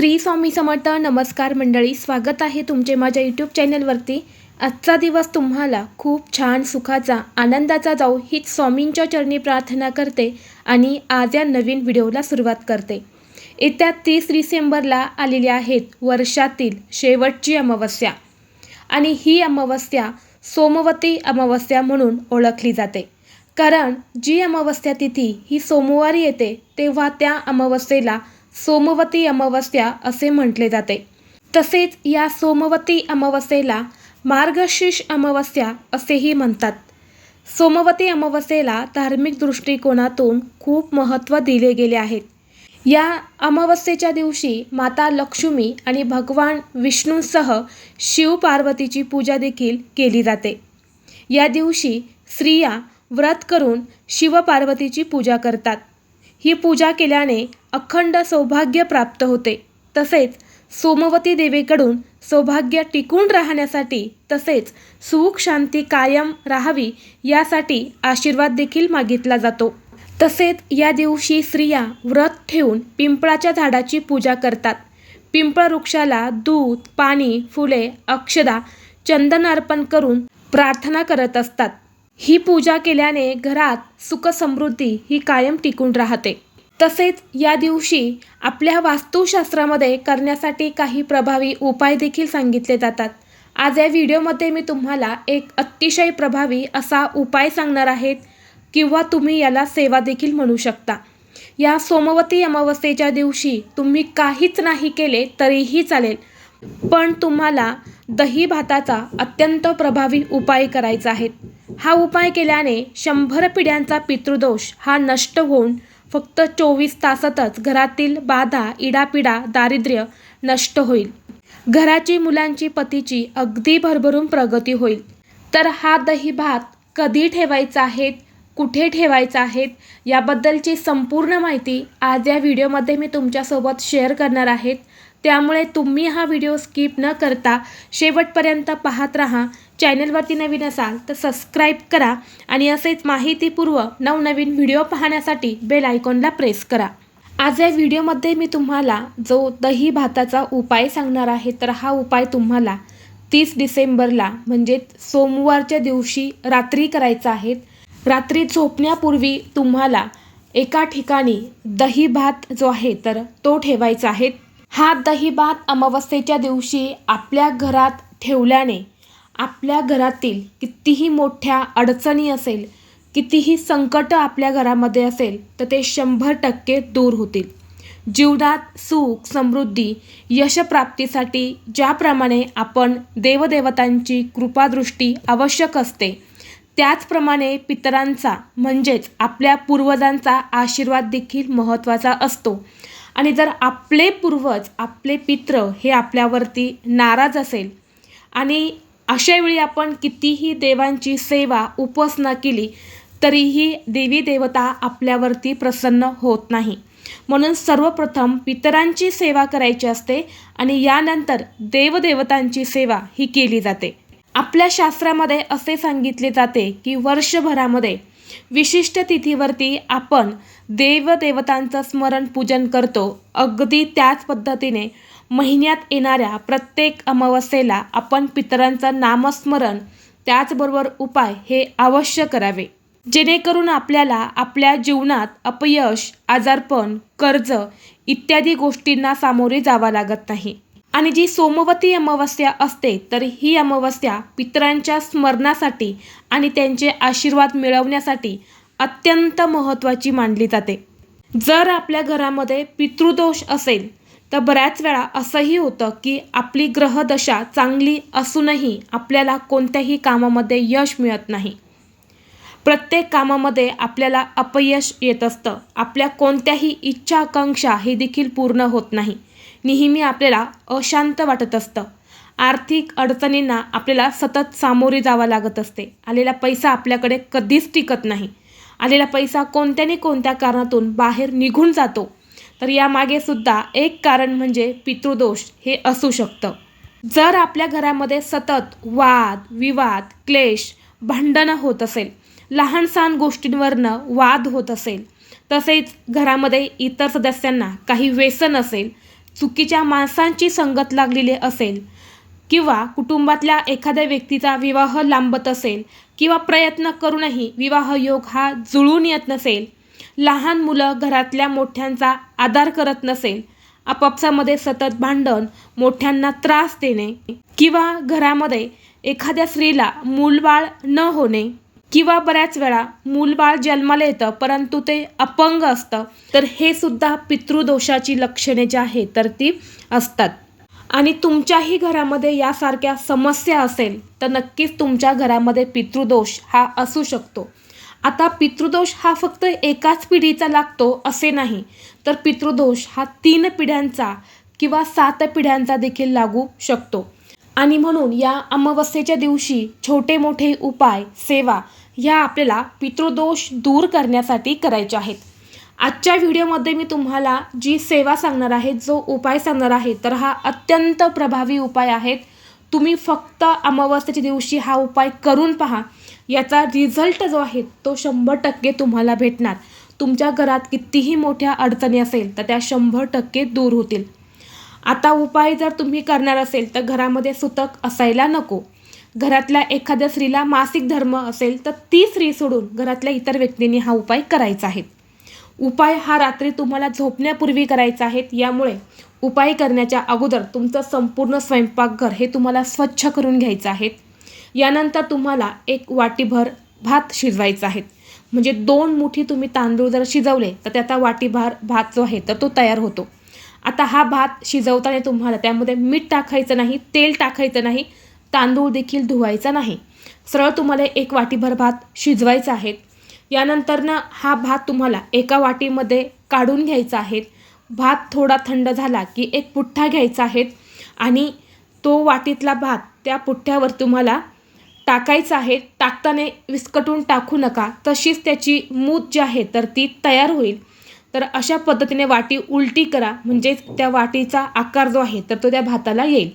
श्री स्वामी समर्थ नमस्कार मंडळी स्वागत आहे तुमचे माझ्या यूट्यूब चॅनलवरती आजचा दिवस तुम्हाला खूप छान सुखाचा आनंदाचा जाऊ हीच स्वामींच्या चरणी प्रार्थना करते आणि आज या नवीन व्हिडिओला सुरुवात करते. येत्या तीस डिसेंबरला आलेली आहेत वर्षातील शेवटची अमावस्या आणि ही अमावस्या सोमवती अमावस्या म्हणून ओळखली जाते. कारण जी अमावस्या तिथी ही सोमवारी येते तेव्हा त्या अमावस्येला सोमवती अमावस्या असे म्हटले जाते. तसेच या सोमवती अमावस्येला मार्गशीर्ष अमावस्या असेही म्हणतात. सोमवती अमावस्येला धार्मिक दृष्टिकोनातून खूप महत्त्व दिले गेले आहेत या अमावस्येच्या दिवशी माता लक्ष्मी आणि भगवान विष्णूंसह शिव पार्वतीची पूजा देखील केली जाते. या दिवशी स्त्रिया व्रत करून शिवपार्वतीची पूजा करतात. ही पूजा केल्याने अखंड सौभाग्य प्राप्त होते. तसेच सोमवती देवीकडून सौभाग्य टिकून राहण्यासाठी तसेच सुख शांती कायम राहावी यासाठी आशीर्वाद देखील मागितला जातो. तसेच या दिवशी स्त्रिया व्रत ठेवून पिंपळाच्या झाडाची पूजा करतात. पिंपळ वृक्षाला दूध पाणी फुले अक्षदा चंदन अर्पण करून प्रार्थना करत असतात. ही पूजा केल्याने घरात सुख समृद्धी ही कायम टिकून राहते. तसेच या दिवशी आपल्या वास्तुशास्त्रामध्ये करण्यासाठी काही प्रभावी उपाय देखील सांगितले जातात. आज या व्हिडिओमध्ये मी तुम्हाला एक अतिशय प्रभावी असा उपाय सांगणार आहेत किंवा तुम्ही याला सेवा देखील म्हणू शकता. या सोमवती अमावस्येच्या दिवशी तुम्ही काहीच नाही केले तरीही चालेल पण तुम्हाला दही भाताचा अत्यंत प्रभावी उपाय करायचा आहे. हा उपाय केल्याने शंभर पिढ्यांचा पितृदोष हा नष्ट होऊन फक्त चोवीस तासातच घरातील बाधा इडापिडा दारिद्र्य नष्ट होईल. घराची मुलांची पतीची अगदी भरभरून प्रगती होईल. तर हा दही भात कधी ठेवायचा आहे कुठे ठेवायचा आहेत? याबद्दलची संपूर्ण माहिती आज या व्हिडिओमध्ये मी तुमच्यासोबत शेअर करणार आहेत. त्यामुळे तुम्ही हा व्हिडिओ स्किप न करता शेवटपर्यंत पाहत राहा. चॅनलवरती नवीन असाल तर सबस्क्राईब करा आणि असेच माहितीपूर्व नवनवीन व्हिडिओ पाहण्यासाठी बेल आयकॉनला प्रेस करा. आज या व्हिडिओमध्ये मी तुम्हाला जो दही भाताचा उपाय सांगणार आहे तर हा उपाय तुम्हाला तीस डिसेंबरला म्हणजे सोमवारच्या दिवशी रात्री करायचा आहे. रात्री झोपण्यापूर्वी तुम्हाला एका ठिकाणी दही भात जो आहे तर तो ठेवायचा आहे. हा दही भात अमावस्येच्या दिवशी आपल्या घरात ठेवल्याने आपल्या घरातील कितीही मोठ्या अडचणी असेल कितीही संकट आपल्या घरामध्ये असेल तर ते शंभर टक्के दूर होतील. जीवनात सुख समृद्धी यशप्राप्तीसाठी ज्याप्रमाणे आपण देवदेवतांची कृपादृष्टी आवश्यक असते त्याचप्रमाणे पितरांचा म्हणजेच आपल्या पूर्वजांचा आशीर्वाद देखील महत्त्वाचा असतो. आणि जर आपले पूर्वज आपले पित्र हे आपल्यावरती नाराज असेल आणि अशावेळी आपण कितीही देवांची सेवा उपासना केली तरीही देवी देवता आपल्यावरती प्रसन्न होत नाही. म्हणून सर्वप्रथम पितरांची सेवा करायची असते आणि यानंतर देवदेवतांची सेवा ही केली जाते. आपल्या शास्त्रामध्ये असे सांगितले जाते की वर्षभरामध्ये विशिष्ट तिथीवरती आपण देवदेवतांचं स्मरण पूजन करतो. अगदी त्याच पद्धतीने महिन्यात येणाऱ्या प्रत्येक अमावस्येला आपण पितरांचं नामस्मरण त्याचबरोबर उपाय हे अवश्य करावे. जेणेकरून आपल्याला आपल्या जीवनात अपयश आजारपण कर्ज इत्यादी गोष्टींना सामोरे जावं लागत नाही. आणि जी सोमवती अमावस्या असते तर ही अमावस्या पितरांच्या स्मरणासाठी आणि त्यांचे आशीर्वाद मिळवण्यासाठी अत्यंत महत्त्वाची मानली जाते. जर आपल्या घरामध्ये पितृदोष असेल तर बऱ्याच वेळा असंही होतं की आपली ग्रहदशा चांगली असूनही आपल्याला कोणत्याही कामामध्ये यश मिळत नाही. प्रत्येक कामामध्ये आपल्याला अपयश येत असतं. आपल्या कोणत्याही इच्छा आकांक्षा हे देखील पूर्ण होत नाही. नेहमी आपल्याला अशांत वाटत असतं. आर्थिक अडचणींना आपल्याला सतत सामोरे जावं लागत असते. आलेला पैसा आपल्याकडे कधीच टिकत नाही. आलेला पैसा कोणत्याने कोणत्या कारणातून बाहेर निघून जातो. तर यामागे सुद्धा एक कारण म्हणजे पितृदोष हे असू शकतं. जर आपल्या घरामध्ये सतत वाद विवाद क्लेश भांडणं होत असेल लहान सहान गोष्टींवरनं वाद होत असेल तसेच घरामध्ये इतर सदस्यांना काही व्यसन असेल चुकीच्या माणसांची संगत लागलेली असेल किंवा कुटुंबातल्या एखाद्या व्यक्तीचा विवाह लांबत असेल किंवा प्रयत्न करूनही विवाह योग हा जुळून येत नसेल लहान मुलं घरातल्या मोठ्यांचा आधार करत नसेल. आपापसामध्ये सतत भांडण मोठ्यांना त्रास देणे किंवा घरामध्ये एखाद्या स्त्रीला मूलबाळ न होणे किंवा बऱ्याच वेळा मूलबाळ जन्माला येतं परंतु ते अपंग असतं तर हे सुद्धा पितृदोषाची लक्षणे जी आहेत तर ती असतात. आणि तुमच्याही घरामध्ये यासारख्या समस्या असेल तर नक्कीच तुमच्या घरामध्ये पितृदोष हा असू शकतो. आता पितृदोष हा फक्त एकाच पिढीचा लागतो असे नाही. तर पितृदोष हा तीन पिढ्यांचा किंवा सात पिढ्यांचा देखील लागू शकतो. आणि म्हणून या अमावस्येच्या दिवशी छोटे मोठे उपाय सेवा ह्या आपल्याला पितृदोष दूर करण्यासाठी करायच्या आहेत. आजच्या व्हिडिओमध्ये मी तुम्हाला जी सेवा सांगणार आहे जो उपाय सांगणार आहे तर हा अत्यंत प्रभावी उपाय आहेत. तुम्ही फक्त अमावस्याच्या दिवशी हा उपाय करून पहा. याचा रिझल्ट जो आहे तो शंभर टक्के तुम्हाला भेटणार. तुमच्या घरात कितीही मोठ्या अडचणी असेल तर त्या शंभर टक्के दूर होतील. आता उपाय जर तुम्ही करणार असेल तर घरामध्ये सुतक असायला नको. घरातल्या एखाद्या स्त्रीला मासिक धर्म असेल तर ती स्त्री सोडून घरातल्या इतर व्यक्तींनी हा उपाय करायचा आहे. उपाय हा रात्री तुम्हाला झोपण्यापूर्वी करायचा आहे. यामुळे उपाय करण्याच्या अगोदर तुमचं संपूर्ण स्वयंपाकघर हे तुम्हाला स्वच्छ करून घ्यायचं आहे. यानंतर तुम्हाला एक वाटीभर भात शिजवायचा आहे. म्हणजे दोन मुठी तुम्ही तांदूळ जर शिजवले तर त्याचा वाटीभर भात जो आहे तर तो तयार होतो. आता हा भात शिजवताना तुम्हाला त्यामध्ये मीठ टाकायचं नाही तेल टाकायचं नाही तांदूळ देखील धुवायचा नाही. सरळ तुम्हाला एक वाटीभर भात शिजवायचा आहे. यानंतरनं हा भात तुम्हाला एका वाटीमध्ये काढून घ्यायचा आहे. भात थोडा थंड झाला की एक पुठ्ठा घ्यायचा आहे आणि तो वाटीतला भात त्या पुठ्ठ्यावर तुम्हाला टाकायचा आहे. टाकताना विस्कटून टाकू नका. तशीच त्याची मूत जी आहे तर ती तयार होईल. तर अशा पद्धतीने वाटी उलटी करा. म्हणजेच त्या वाटीचा आकार जो आहे तर तो त्या भाताला येईल.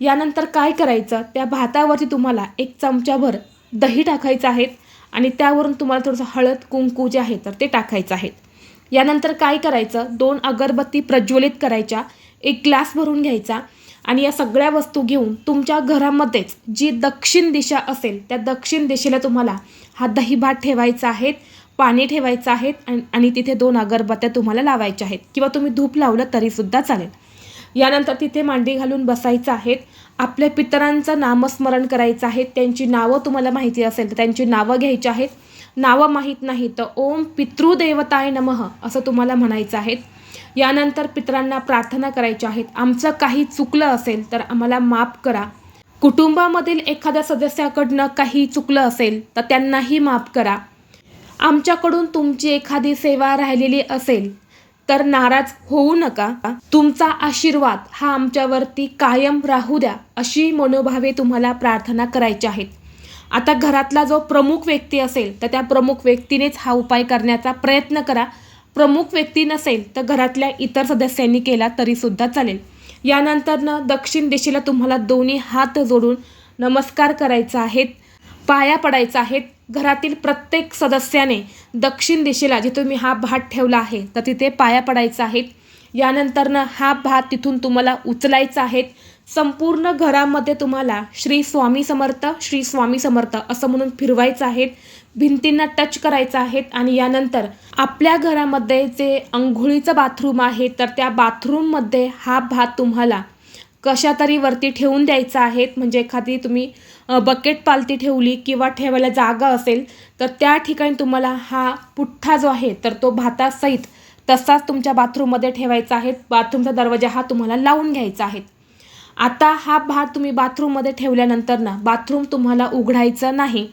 यानंतर काय करायचं? त्या भातावरती तुम्हाला एक चमच्याभर दही टाकायचं आहे. आणि त्यावरून तुम्हाला थोडंसं हळद कुंकू जे आहे तर ते टाकायचं आहे. यानंतर काय करायचं? दोन अगरबत्ती प्रज्वलित करायच्या एक ग्लास भरून घ्यायचा आणि या सगळ्या वस्तू घेऊन तुमच्या घरामध्येच जी दक्षिण दिशा असेल त्या दक्षिण दिशेला तुम्हाला हा दही भात ठेवायचा आहेत पाणी ठेवायचं आहेत आणि तिथे दोन अगरबत्त्या तुम्हाला लावायच्या आहेत. किंवा तुम्ही धूप लावलं तरीसुद्धा चालेल. यानंतर तिथे मांडी घालून बसायचं आहेत. आपल्या पितरांचं नामस्मरण करायचं आहे त्यांची नावं तुम्हाला माहिती असेल तर त्यांची नावं घ्यायची आहेत. नावं माहीत नाही तर ओम पितृदेवताय नमः असं तुम्हाला म्हणायचं आहे यानंतर पितरांना प्रार्थना करायच्या आहेत. आमचं काही चुकलं असेल तर आम्हाला माफ करा. कुटुंबामधील एखाद्या सदस्याकडनं काही चुकलं असेल तर त्यांनाही माफ करा. आमच्याकडून तुमची एखादी सेवा राहिलेली असेल तर नाराज होऊ नका. तुमचा आशीर्वाद हा आमच्यावरती कायम राहू द्या अशी मनोभावे तुम्हाला प्रार्थना करायची आहेत. आता घरातला जो प्रमुख व्यक्ती असेल तर त्या प्रमुख व्यक्तीनेच हा उपाय करण्याचा प्रयत्न करा. प्रमुख व्यक्ती नसेल तर घरातल्या इतर सदस्यांनी केला तरीसुद्धा चालेल. यानंतरनं दक्षिण दिशेला तुम्हाला दोन्ही हात जोडून नमस्कार करायचा आहेत पाया पडायचा आहेत घरातील प्रत्येक सदस्याने दक्षिण दिशेला जिथे तुम्ही हा भात ठेवला आहे तर तिथे पाया पडायचा आहे. यानंतरनं हा भात तिथून तुम्हाला उचलायचा आहे. संपूर्ण घरामध्ये तुम्हाला श्री स्वामी समर्थ श्री स्वामी समर्थ असं म्हणून फिरवायचं आहे. भिंतींना टच करायचं आहे आणि यानंतर आपल्या घरामध्ये जे अंघोळीचं बाथरूम आहे तर त्या बाथरूममध्ये हा भात तुम्हाला कशा तरी वरती ठेवून द्यायचा आहेत म्हणजे एखादी तुम्ही बकेट पालती ठेवली किंवा ठेवायला जागा असेल तर त्या ठिकाणी तुम्हाला हा पुठ्ठा जो आहे तर तो भातासहित तसाच तुमच्या बाथरूममध्ये ठेवायचा आहे बाथरूमचा दरवाजा हा तुम्हाला लावून घ्यायचा आहे. आता हा भात तुम्ही बाथरूममध्ये ठेवल्यानंतर ना बाथरूम तुम्हाला उघडायचं नाही.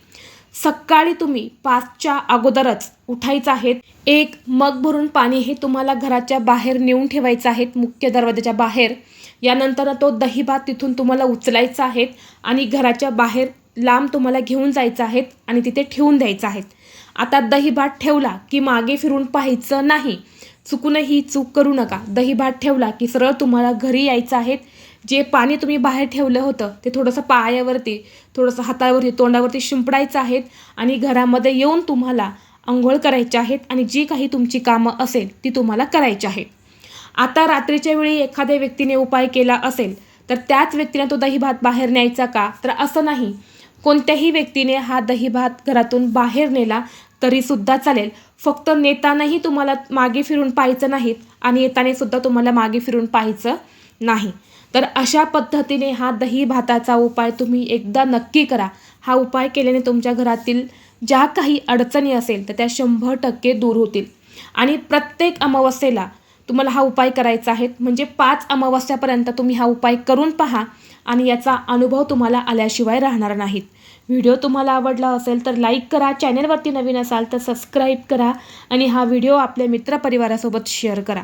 सकाळी तुम्ही पाचच्या अगोदरच उठायचं आहे एक मग भरून पाणी हे तुम्हाला घराच्या बाहेर नेऊन ठेवायचं आहे मुख्य दरवाजाच्या बाहेर. यानंतर तो दही भात तिथून तुम्हाला उचलायचा आहे आणि घराच्या बाहेर लांब तुम्हाला घेऊन जायचं आहेत आणि तिथे ठेवून द्यायचं आहेत. आता दही भात ठेवला की मागे फिरून पाहायचं नाही. चुकूनही चूक करू नका. दहीभात ठेवला की सरळ तुम्हाला घरी यायचं आहेत जे पाणी तुम्ही बाहेर ठेवलं होतं ते थोडंसं पायावरती थोडंसं हातावरती तोंडावरती शिंपडायचं आहेत आणि घरामध्ये येऊन तुम्हाला आंघोळ करायचे आहेत आणि जी काही तुमची कामं असेल ती तुम्हाला करायची आहेत आता रात्रीच्या वेळी एखाद्या व्यक्तीने उपाय केला असेल तर त्याच व्यक्तीने तो दही भात बाहेर न्यायचा का? तर असं नाही. कोणत्याही व्यक्तीने हा दही भात घरातून बाहेर नेला तरीसुद्धा चालेल. फक्त नेतानाही तुम्हाला मागे फिरून पाहायचं नाहीत आणि येताना सुद्धा तुम्हाला मागे फिरून पाहायचं नाही. तर अशा पद्धतीने हा दही भाताचा उपाय तुम्ही एकदा नक्की करा. हा उपाय केल्याने तुमच्या घरातील ज्या काही अडचणी असेल तर त्या शंभर टक्के दूर होतील. आणि प्रत्येक अमावस्येला तुम्हाला हा उपाय करायचा आहे. म्हणजे पाच अमावस्यापर्यंत तुम्ही हा उपाय करून पहा आणि याचा अनुभव तुम्हाला आल्याशिवाय राहणार नाहीत. व्हिडिओ तुम्हाला आवडला असेल तर लाईक करा. चॅनलवरती नवीन असाल तर सबस्क्राईब करा आणि हा व्हिडिओ आपल्या मित्रपरिवारासोबत शेअर करा.